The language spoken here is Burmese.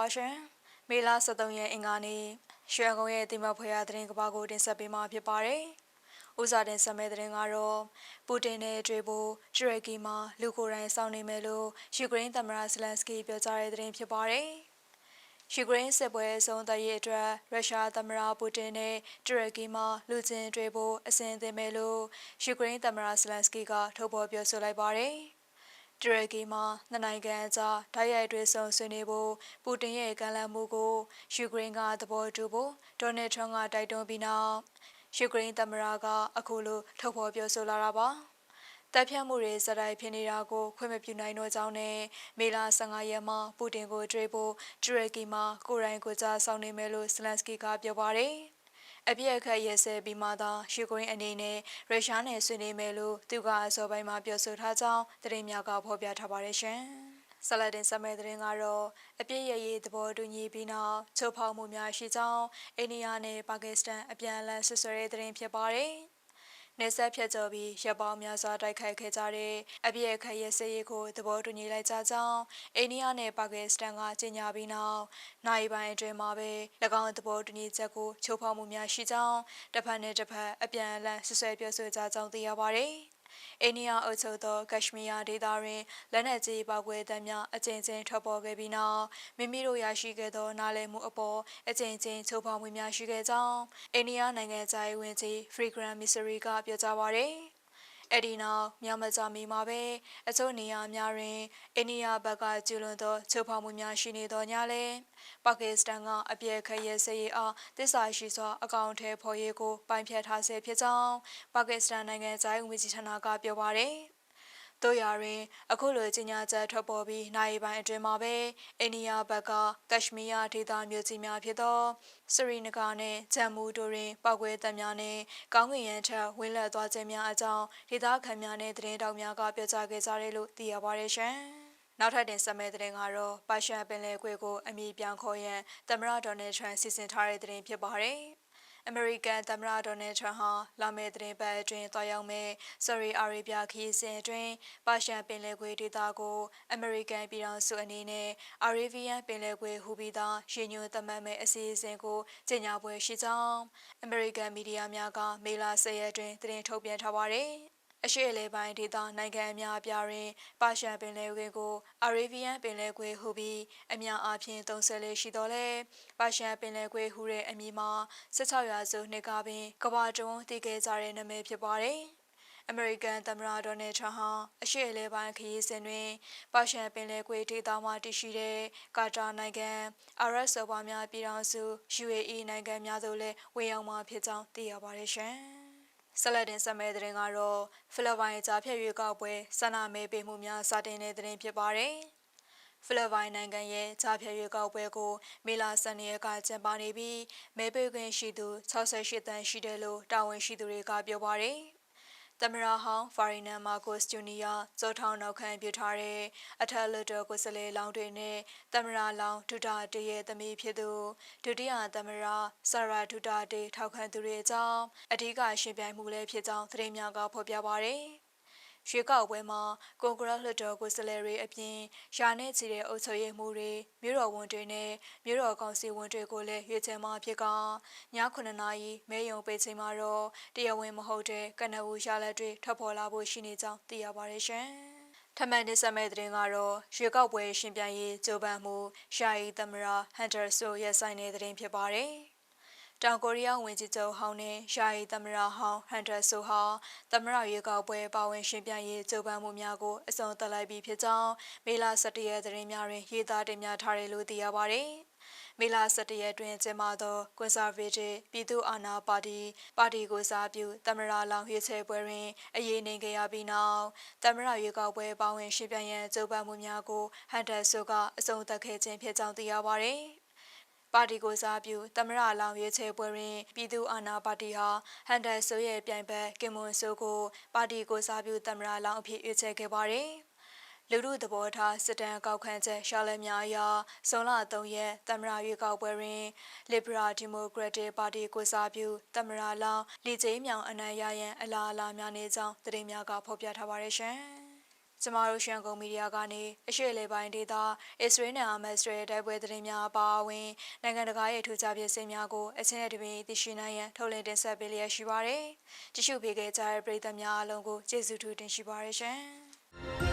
ပါရှင်။မေလ23ရက်အင်္ဂါနေ့ရွှေကုန်းရဲ့တိမဖွေရသတင်းကဘာကိုတင်ဆက်ပေးမှာဖြစ်ပါတယ်။ဦးစားတင်ဆက်မဲ့သတင်းကတော့ပူတင်နဲ့တွေ့ဖို့ဂျရက်ကီမှာလူကိုယ်တိုင်စောင့်နေမယ်လို့ယူကရိန်းသမ္မတဇလန်စကီပြောကြားတဲ့သတင်းဖြစ်ပါတယ်။ယူကရိန်းစစ်ပွဲအဆုံးသတ်ရေးအတွက်ရုရှားသမ္မတပူတင်နဲ့တူရကီမှလူချင်းတွေ့ဖို့အစဉ်အသင့်ပဲလို့ယူကရိန်းသမ္မတဇလန်စကီကထုတ်ဖော်ပြောဆိုလိုက်ပါတယ်။ တူရကီမှာနှစ်နိုင်ငံအကြားဓာတ်ရိုက်တွေဆုံဆွေးနွေးဖို့ပူတင်ရဲ့ကမ်းလှမ်းမှုကိုယူကရိန်းကသဘောတူဖို့ဒေါ်နယ်ထရန့်ကတိုက်တွန်းပြီးနောက်ယူကရိန်းသမ္မတကအခုလိုထုတ်ဖော်ပြောဆိုလာတာပါတပ်ဖြတ်မှုတွေစတိုက်ဖြစ်နေတာကိုခွင့်မပြုနိုင်တော့ကြောင်းနဲ့မေလ15ရက်မှာပူတင်ကိုတွေ့ဖို့တူရကီမှာကိုရိုင်းကိုကြားဆောင်နေမယ်လို့စလန်စကီကပြောပါတယ်။ အပြည့်အခက်ရဲစဲပြီးမှသာယူကရိန်းအနေနဲ့ရုရှားနဲ့ဆွေးနွေးမယ်လို့သူကအစောပိုင်းမှာပြောဆိုထားကြောင်းသတင်းများကဖော်ပြထားပါတယ်ရှင်။ဆလတ်တင်စမဲသတင်းကတော့အပြည့်ရရေးသဘောတူညီပြီးနောက်ချိုးဖောက်မှုများရှိကြောင်းအိန္ဒိယနဲ့ပါကစ္စတန်အပြန်အလှန်ဆွဆွဲတဲ့သတင်းဖြစ်ပါတယ်။ နေဆက်ဖြတ်ကျော်ပြီးရပ်ပေါင်းများစွာတိုက်ခိုက်ခဲ့ကြတဲ့အပြည့်အခက်ရစရေးကိုသဘောတူညီလိုက်ကြကြောင်းအိန္ဒိယနဲ့ပါကစ္စတန်ကကြေညာပြီးနောက်နိုင်ပိုင်းအတွင်းမှာပဲ၎င်းသဘောတူညီချက်ကိုချိုးဖောက်မှုများရှိကြောင်းတစ်ဖက်နဲ့တစ်ဖက်အပြန်အလှန်ဆွဆွဲပြောဆိုကြကြောင်းသိရပါတယ်။ အိန္ဒိယအုပ်ချုပ်သောကက်ရှမီးယားဒေသတွင်လက်နက်ကြီးပောက်ကွဲသံများအကြိမ်ကြိမ်ထွက်ပေါ်ခဲ့ပြီးနောက်မိမိတို့ရရှိခဲ့သောနားလည်မှုအပေါ်အကြိမ်ကြိမ်ချိုးဖောက်မှုများရှိခဲ့ကြောင်းအိန္ဒိယနိုင်ငံသားရေးဝန်ကြီးဖရီဂရန်မီစရီကပြောကြားပါရယ် အဲ့ဒီနောက်မြောက်မကြမီမှာပဲအချို့နေရာများတွင်အိန္ဒိယဘက်ကကျူးလွန်သောချိုးဖောက်မှုများရှိနေသောညလဲပါကစ္စတန်ကအပြည့်ခရဲစရေးအားတစ္ဆာရှိစွာအကောင့်ထဲဖော်ရေးကိုပိုင်းဖြတ်ထားဆဲဖြစ်ကြောင်းပါကစ္စတန်နိုင်ငံသားရေးဝန်ကြီးဌာနကပြောပါရယ် တို့ရရင်အခုလိုကြီးညာချက်ထွက်ပေါ်ပြီးနိုင်ပိုင်းအတွင်းမှာပဲအိန္ဒိယဘက်ကကက်ရှမီးယားဒေသမြို့ကြီးများဖြစ်သောစရီနဂါနဲ့ဂျမ်မူတို့တွင်ပောက်ကွဲတပ်များနဲ့ကောင်းကင်ရန်ထက်ဝင်းလက်သွားခြင်းများအကြောင်းဒေသခံများနဲ့သတင်းတောက်များကပြောကြားခဲ့ကြတယ်လို့သိရပါတယ်ရှင်။နောက်ထပ်တင်ဆက်မဲ့တဲ့ကတော့ပါရှန်ပင်လယ်ကွေ့ကိုအမိပြောင်းခေါ်ရန်သမ္မတဒေါ်နယ်ထရန့်စီစဉ်ထားတဲ့တဲ့ဖြစ်ပါတယ်။ အမေရိကန်သမ္မတဒေါ်နယ်ထရန့်ဟာလာမယ့်သတင်းပတ်အတွင်းတွားရောက်မဲ့ဆာရီအာရေဗျခီးစဉ်အတွင်းပါရှန်ပင်လယ်ကွေ့ဒေသကိုအမေရိကန်ပြည်ထောင်စုအနေနဲ့အာရေဗီယန်ပင်လယ်ကွေ့ဟူပြီးသားရှင်းညွှန်းသတ်မှတ်မဲ့အစီအစဉ်ကိုကြေညာပွဲရှိကြောင်းအမေရိကန်မီဒီယာများကမေလ10ရက်တွင်သတင်းထုတ်ပြန်ထားပါတယ်။ အရှေ့အလယ်ပိုင်းဒေသနိုင်ငံအများအပြားတွင်ပါရှန်ပင်လယ်ကွေ့ကိုအာရေဗီယန်ပင်လယ်ကွေ့ဟူပြီးအများအားဖြင့်သုံးဆလေးရှိတော်လဲပါရှန်ပင်လယ်ကွေ့ဟူတဲ့အမည်မှာ16ရာစုနှစ်ကပင်ကမ္ဘာတွန်းတည်ခဲ့ကြတဲ့နာမည်ဖြစ်ပါတယ်အမေရိကန်သမ္မတဒေါ်နယ်ထရန့်ဟာအရှေ့အလယ်ပိုင်းခရီးစဉ်တွင်ပါရှန်ပင်လယ်ကွေ့ဒေသမှာတည်ရှိတဲ့ကာတာနိုင်ငံအာရပ်စော်ဘွားများပြည်ထောင်စု UAE နိုင်ငံများသို့လည်းဝင်ရောက်မှာဖြစ်ကြောင်းသိရပါတယ်ရှင်။ ဆက်လက်တင်ဆက်မဲ့တဲ့တင်ကတော့ဖိလစ်ပိုင်ကြားဖြတ်ရွေးကောက်ပွဲဆန္ဒမဲပေးမှုများစတင်တဲ့တင်ဖြစ်ပါတယ်။ဖိလစ်ပိုင်နိုင်ငံရဲ့ကြားဖြတ်ရွေးကောက်ပွဲကိုမေလ12ရက်ကကျင်းပနေပြီးမဲပေးခွင့်ရှိသူ68တန်းရှိတယ်လို့တာဝန်ရှိသူတွေကပြောပါတယ်။ သမရဟောင်းဖာရီနန်မာကိုစဂျူနီယာဇောထောင်းနောက်ခံပြုထားတဲ့အထက်လွှတ်တော်ကိုယ်စားလှယ်လောင်းတွေနဲ့သမရလောင်းဒုတာတေရဲ့သမီးဖြစ်သူဒုတိယသမရဆရာဒုတာတေထောက်ခံသူတွေအကြောင်းအဓိကရှင်ပြိုင်မှုလည်းဖြစ်ကြောင်းသတင်းများကဖော်ပြပါရယ်။ ရွေးကောက်ပွဲမှာကွန်ဂရက်လွှတ်တော်ကိုယ်စားလှယ်တွေအပြင်ယာနဲ့ချီတဲ့အုပ်ချုပ်ရေးမှူးတွေမြို့တော်ဝန်တွေနဲ့မြို့တော်ကောင်စီဝန်တွေကိုလည်းရွေးချယ်မှာဖြစ်ကည9နာရီမဲယုံပေးချိန်မှာတော့တရားဝင်မဟုတ်တဲ့ကနအူရလက်တွေထွက်ပေါ်လာဖို့ရှိနေကြောင်းသိရပါတယ်ရှင်။ထမန်နေဆက်မဲ့တဲ့ကတော့ရွေးကောက်ပွဲရှင်ပြိုင်ရေးကြိုးပမ်းမှုရှာယီသမရဟန်တာဆိုရဲ့ဆိုင်တဲ့တဲ့ဖြစ်ပါတယ်။ တောင်ကိုရီးယားဝန်ကြီးချုပ်ဟောင်းနဲ့ယာယီသမ္မတဟောင်းဟန်တာဆိုဟာသမ္မတရွေးကောက်ပွဲပါဝင်ရှင်ပြရေးကြိုးပမ်းမှုများကိုအဆုံးသတ်လိုက်ပြီးဖြစ်ကြောင်းမေလ17ရက်သတင်းများတွင်ရေးသားတင်ပြထားတယ်လို့သိရပါဗျ။မေလ17ရက်တွင်ကျင်းပသော Conservative ပြည်သူ့အာဏာပါတီပါတီကိုစားပြုသမ္မတလောင်ရွေးချယ်ပွဲတွင်အရေးနှိမ်ခဲ့ရပြီးနောက်သမ္မတရွေးကောက်ပွဲပါဝင်ရှင်ပြရန်ကြိုးပမ်းမှုများကိုဟန်တာဆိုကအဆုံးသတ်ခဲ့ခြင်းဖြစ်ကြောင်းသိရပါဗျ။ ပါတီကိုစားပြုသမရလောင်ရွေးချယ်ပွဲတွင်ပြည်သူအာဏာပါတီဟာဟန်ဒန်ဆိုရဲ့ပြိုင်ဘက်ကင်မွန်ဆိုကိုပါတီကိုစားပြုသမရလောင်အဖြစ်ရွေးချယ်ခဲ့ပါတယ်လူမှုသဘောထားစစ်တမ်းကောက်ခံချက်ရှာလများအရဇွန်လ3ရက်သမရရွေးကောက်ပွဲတွင် Liberal Democratic Party ကိုစားပြုသမရလောင်လီကျင်းမြောင်အနိုင်ရရန်အလားအလာများနေကြောင်းသတင်းများကဖော်ပြထားပါတယ်ရှင်။ ကျမတို့ရှန်ကုန်မီဒီယာကနေအရှိလေပိုင်းဒေသအစ္စရေးနဲ့အာမတ်စ်ရဲ့တိုက်ပွဲသတင်းများအပါအဝင်နိုင်ငံတကာရဲ့ထူးခြားဖြစ်စဉ်များကိုအချင်းနဲ့တပင်သိရှိနိုင်ရန်ထုတ်လင်းတင်ဆက်ပေးလျက်ရှိပါတယ်။ကြည့်ရှုပေးခဲ့ကြတဲ့ပရိသတ်များအားလုံးကိုကျေးဇူးထူးတင်ရှိပါရရှင်။